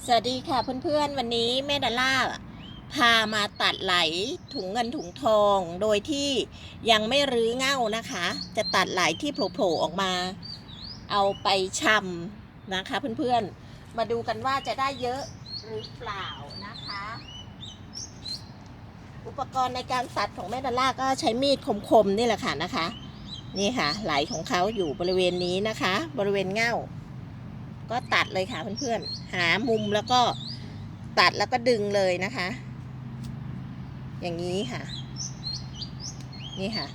สวัสดีค่ะเพื่อนๆ วันนี้แม่ดาล่าพามาตัดไหลถุงเงินถุงทองโดยที่ยังไม่รื้อเง่านะคะ จะตัดไหลที่โผล่ๆออกมา เอาไปชำนะคะเพื่อนๆ มาดูกันว่าจะได้เยอะหรือเปล่านะคะ อุปกรณ์ในการตัดของแม่ดาล่าก็ใช้มีดคมๆนี่แหละค่ะนะคะ นี่ค่ะไหลของเขาอยู่บริเวณนี้นะคะ บริเวณเง่า ก็ตัดเลยค่ะเพื่อนๆ หามุมแล้วก็ตัดแล้วก็ดึงเลยนะคะ อย่างนี้ค่ะ นี่ค่ะ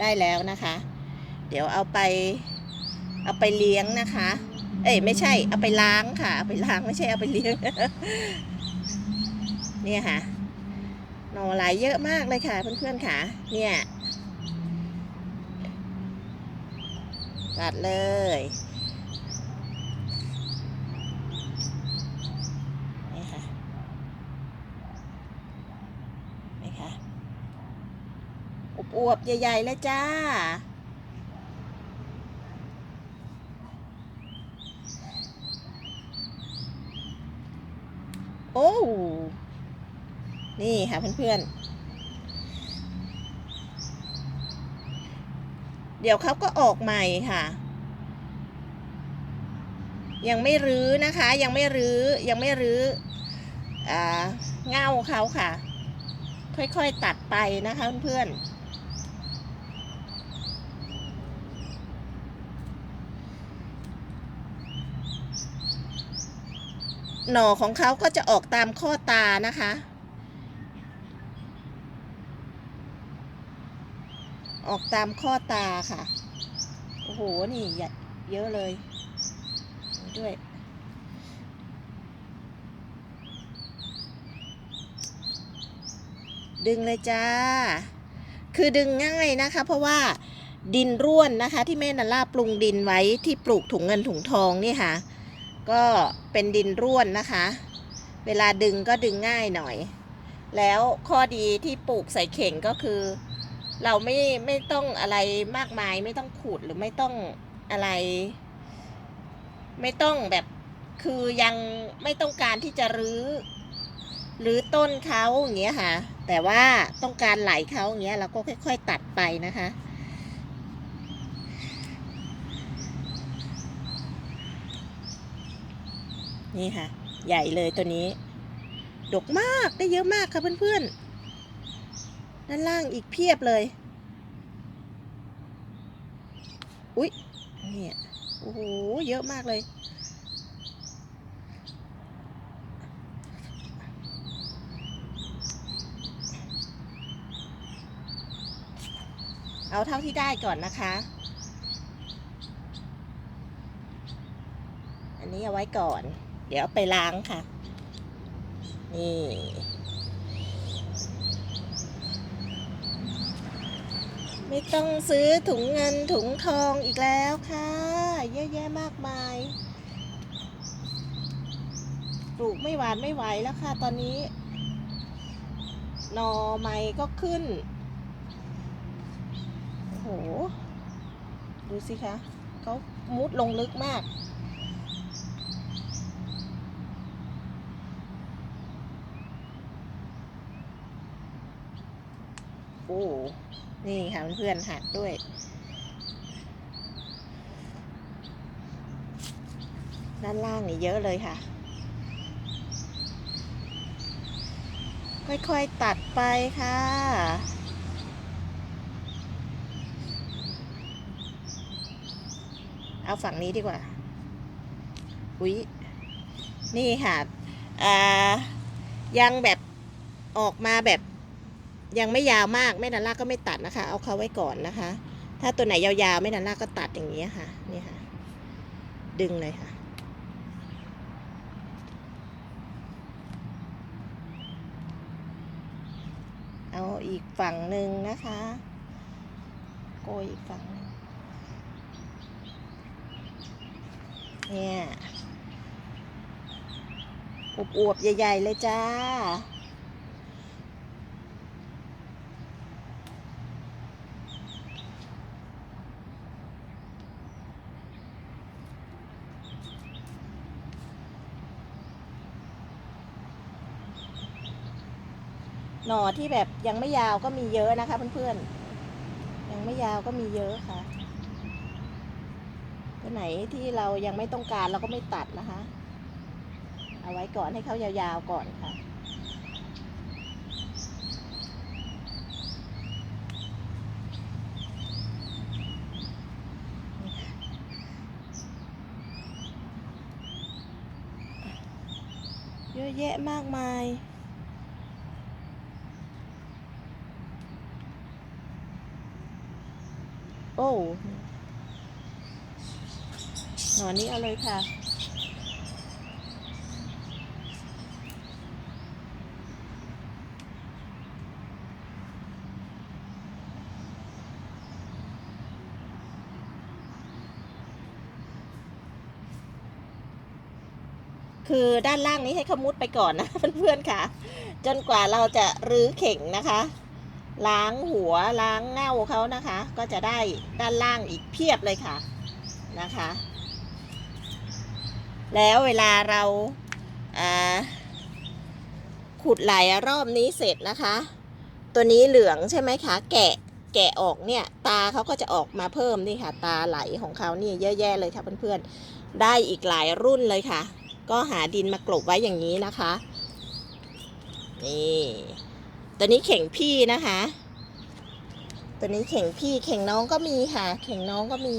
ได้แล้วนะคะ เดี๋ยวเอาไป เอาไปเลี้ยงนะคะ เอ้ยไม่ใช่ เอาไปล้างค่ะ เอาไปล้างไม่ใช่เอาไปเลี้ยง เนี่ยค่ะหนอไหลเยอะมากเลยค่ะเพื่อนๆค่ะ เนี่ยตัดเลย นี่ค่ะนี่ค่ะ อวบๆใหญ่ๆเลยจ้า โอ้ นี่ค่ะเพื่อนๆ เดี๋ยวเขาก็ออกใหม่ค่ะ ยังไม่รื้อนะคะ ยังไม่รื้อ ยังไม่รื้ออ่าเง่าเขาค่ะ ค่อยๆตัดไปนะคะเพื่อนๆ หน่อของเขาก็จะออกตามข้อตานะคะ ออกตามข้อตาค่ะ โอ้โห นี่เยอะเลย ด้วย ดึงเลยจ้า คือดึงง่ายนะคะ เพราะว่าดินร่วนนะคะ ที่แม่นาล่าปรุงดินไว้ที่ปลูกถุงเงินถุงทองนี่ค่ะ ก็เป็นดินร่วนนะคะ เวลาดึงก็ดึงง่ายหน่อย แล้วข้อดีที่ปลูกใส่เข่งก็คือ เราไม่ไม่ต้องอะไรมากมาย ไม่ต้องขูดหรือไม่ต้องอะไร ไม่ต้องแบบคือยังไม่ต้องการที่จะรื้อหรือต้นเขาอย่างเงี้ยค่ะ แต่ว่าต้องการไหลเขาอย่างเงี้ยเราก็ค่อย ๆ ตัดไปนะคะ นี่ค่ะ ใหญ่เลยตัวนี้ ดกมากได้เยอะมากค่ะเพื่อนๆ ด้านล่างอีกเพียบเลย อุ๊ยเนี่ยโอ้โหเยอะมากเลยเอาเท่าที่ได้ก่อนนะคะ อันนี้เอาไว้ก่อน เดี๋ยวไปล้างค่ะ นี่ไม่ต้องซื้อถุงเงินถุงทองอีกแล้วค่ะ เยอะแยะมากมาย ปลูกไม่หวานไม่ไหวแล้วค่ะ ตอนนี้นอใหม่ก็ขึ้น โห ดูสิคะเขามุดลงลึกมาก โอ้นี่ค่ะเพื่อนๆหักด้วย ด้านล่างนี่เยอะเลยค่ะ ค่อยๆตัดไปค่ะเอาฝั่งนี้ดีกว่า อุ๊ยนี่ค่ะอ่ายังแบบออกมาแบบ ยังไม่ยาวมากแม่นันล่าก็ไม่ตัดนะคะ เอาเขาไว้ก่อนนะคะ ถ้าตัวไหนยาวๆแม่นันล่าก็ตัดอย่างนี้ค่ะนี่ค่ะ ดึงเลยค่ะ เอาอีกฝั่งหนึ่งนะคะ โกยอีกฝั่งเนี่ยอวบๆใหญ่ ๆ เลยจ้า หน่อที่แบบยังไม่ยาวก็มีเยอะนะคะเพื่อนๆ ยังไม่ยาวก็มีเยอะค่ะ ตัวไหนที่เรายังไม่ต้องการเราก็ไม่ตัดนะคะ เอาไว้ก่อนให้เขายาวๆก่อนค่ะเยอะแยะมากมาย โอ้ หนอนนี้เอาเลยค่ะ คือด้านล่างนี้ให้ขมุดไปก่อนนะเพื่อนๆค่ะ จนกว่าเราจะรื้อเข่งนะคะล้างหัวล้างเง่าเขานะคะ ก็จะได้ด้านล่างอีกเพียบเลยค่ะนะคะ แล้วเวลาเราขุดไหลรอบนี้เสร็จนะคะ ตัวนี้เหลืองใช่ไหมคะ แกะแกะออกเนี่ย ตาเขาก็จะออกมาเพิ่มนี่ค่ะ ตาไหลของเขานี่เยอะแยะเลยค่ะเพื่อนๆ ได้อีกหลายรุ่นเลยค่ะ ก็หาดินมากลบไว้อย่างนี้นะคะ นี่ตัวนี้เข่งพี่นะคะ ตัวนี้เข่งพี่เข่งน้องก็มีค่ะ เข่งน้องก็มี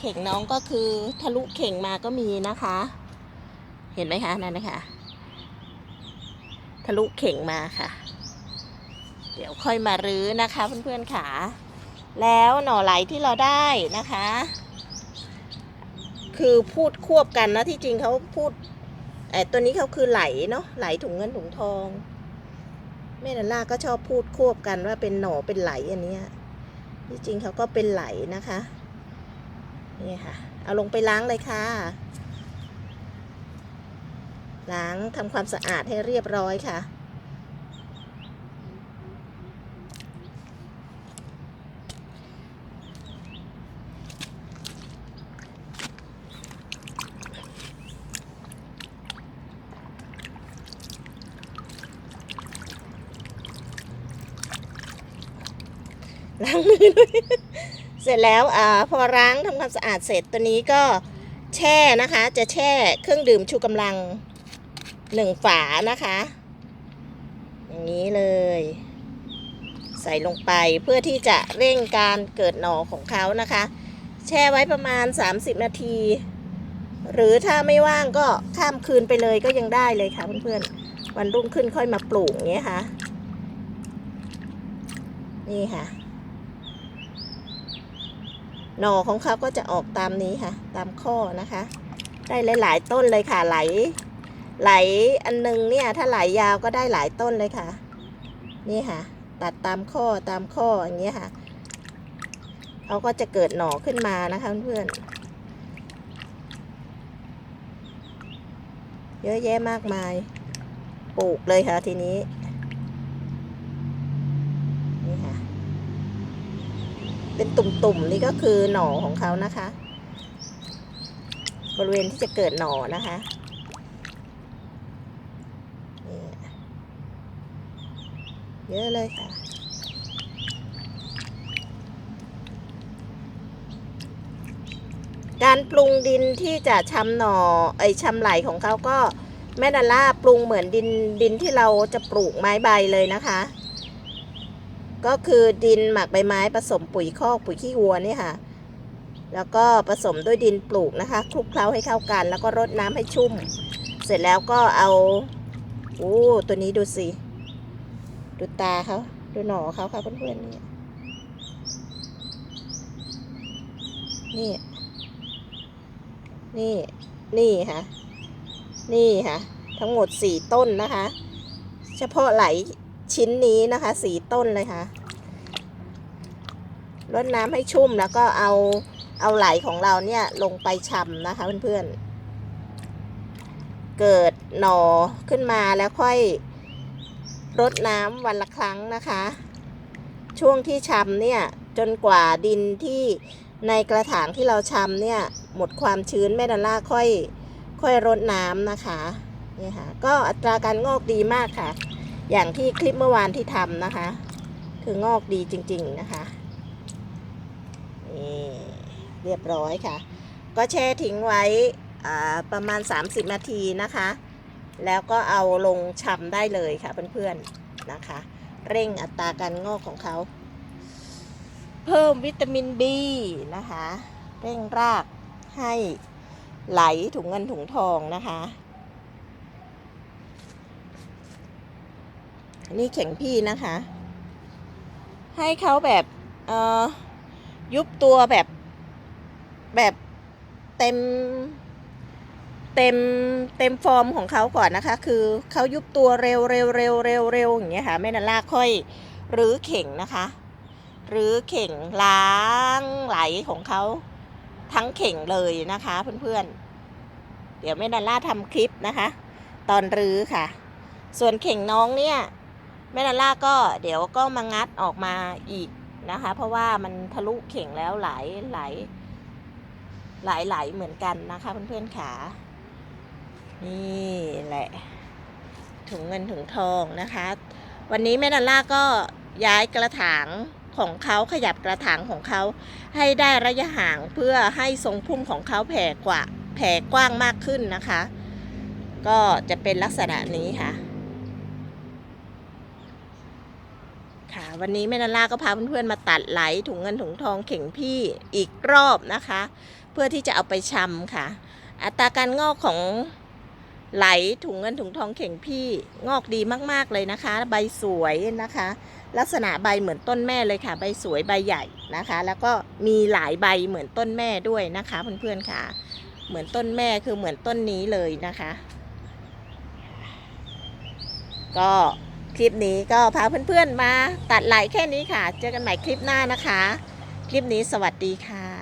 เข่งน้องก็คือทะลุเข่งมาก็มีนะคะ เห็นไหมคะนั่นนะคะ ทะลุเข่งมาค่ะ เดี๋ยวค่อยมารื้อนะคะเพื่อนๆค่ะ แล้วหน่อไหลที่เราได้นะคะ คือพูดควบกันนะที่จริงเขาพูดไอ้ตัวนี้เขาคือไหลเนาะไหลถุงเงินถุงทองแม่นันล่าก็ชอบพูดควบกันว่าเป็นหน่อเป็นไหลอันเนี้ยที่จริงเขาก็เป็นไหลนะคะ นี่ค่ะ เอาลงไปล้างเลยค่ะ ล้างทำความสะอาดให้เรียบร้อยค่ะ ล้างมือด้วย เสร็จแล้วอพอล้างทำความสะอาดเสร็จตัวนี้ก็แช่นะคะ จะแช่เครื่องดื่มชูกำลังหนึ่งฝานะคะ อย่างนี้เลย ใส่ลงไปเพื่อที่จะเร่งการเกิดหน่อของเขานะคะ แช่ไว้ประมาณ 30 นาที หรือถ้าไม่ว่างก็ข้ามคืนไปเลยก็ยังได้เลยค่ะเพื่อนๆวันรุ่งขึ้นค่อยมาปลูกเงี้ยค่ะ นี่ค่ะ หน่อของเขาก็จะออกตามนี้ค่ะ ตามข้อนะคะ ได้หลาย ๆ ต้นเลยค่ะไหล ไหลอันนึงเนี่ย ถ้าไหลยาวก็ได้หลายต้นเลยค่ะ นี่ค่ะ ตัดตามข้อตามข้ออย่างเงี้ยค่ะเขาก็จะเกิดหน่อขึ้นมานะคะเพื่อนเยอะแยะมากมาย ปลูกเลยค่ะทีนี้ค่ะ เป็นตุ่มๆนี่ก็คือหน่อของเขานะคะ บริเวณที่จะเกิดหน่อนะคะเยอะเลยค่ะการปรุงดินที่จะชำหน่อไอยชำไหลของเขาก็แม่ดาล่าปรุงเหมือนดินดินที่เราจะปลูกไม้ใบเลยนะคะ ก็คือดินหมักใบไม้ผสมปุ๋ยคอกปุ๋ยขี้วัวนี่ค่ะ แล้วก็ผสมด้วยดินปลูกนะคะคลุกเคล้าให้เข้ากัน แล้วก็รดน้ำให้ชุ่ม เสร็จแล้วก็เอาโอ้ตัวนี้ดูสิดูตาเขาดูหนอเขาค่ะเพื่อนๆนี่นี่ นี่ นี่ค่ะ นี่ค่ะ ทั้งหมดสี่ต้นนะคะ เฉพาะไหล ชิ้นนี้นะคะสีต้นเลยค่ะรดน้ำให้ชุ่มแล้วก็เอาเอาไหลของเราเนี่ยลงไปชำนะคะเพื่อนๆ เกิดหน่อขึ้นมาแล้วค่อยรดน้ำวันละครั้งนะคะ ช่วงที่ชำเนี่ยจนกว่าดินที่ในกระถางที่เราชำเนี่ยหมดความชื้นแม่ดอลล่าค่อยค่อยรดน้ำนะคะนี่ค่ะก็อัตราการงอกดีมากค่ะ อย่างที่คลิปเมื่อวานที่ทำนะคะ คืองอกดีจริง ๆนะคะนี่เรียบร้อยค่ะ ก็แช่ทิ้งไว้ประมาณ 30 นาทีนะคะ แล้วก็เอาลงชำได้เลยค่ะเพื่อนๆนะคะ เร่งอัตราการงอกของเขา เพิ่มวิตามิน B นะคะ เร่งรากให้ไหลถุงเงินถุงทองนะคะ อันนี้เข่งพี่นะคะ ให้เขาแบบเอ่อยุบตัวแบบแบบเต็ม เต็มเต็มฟอร์มของเขาก่อนนะคะ คือเขายุบตัวเร็วเร็วเร็วเร็วเร็วอย่างเงี้ยค่ะแม่นันลากค่อยรื้อเข่งนะคะรื้อเข่งล้างไหลของเขาทั้งเข่งเลยนะคะเพื่อนๆ เดี๋ยวแม่นันล่าทำคลิปนะคะ ตอนรื้อค่ะ ส่วนเข่งน้องเนี่ย แม่นาล่าก็เดี๋ยวก็มางัดออกมาอีกนะคะ เพราะว่ามันทะลุเข่งแล้วหลายหลายหลายหลายเหมือนกันนะคะเพื่อนๆขานี่แหละ ถุงเงินถุงทองนะคะ วันนี้แม่นาล่าก็ย้ายกระถางของเขาขยับกระถางของเขาให้ได้ระยะห่างเพื่อให้ทรงพุ่มของเขาแผ่กว่าแผ่กว้างมากขึ้นนะคะ ก็จะเป็นลักษณะนี้ค่ะ ค่ะ วันนี้แม่นาล่าก็พาเพื่อนๆมาตัดไหลถุงเงินถุงทองเข่งพี่อีกรอบนะคะ เพื่อที่จะเอาไปชำค่ะ อัตราการงอกของไหลถุงเงินถุงทองเข่งพี่งอกดีมากๆเลยนะคะ ใบสวยนะคะ ลักษณะใบเหมือนต้นแม่เลยค่ะ ใบสวยใบใหญ่นะคะ แล้วก็มีหลายใบเหมือนต้นแม่ด้วยนะคะเพื่อนๆค่ะ เหมือนต้นแม่คือเหมือนต้นนี้เลยนะคะ ก็ คลิปนี้ก็พาเพื่อนๆมาตัดไหลแค่นี้ค่ะ เจอกันใหม่คลิปหน้านะคะ คลิปนี้สวัสดีค่ะ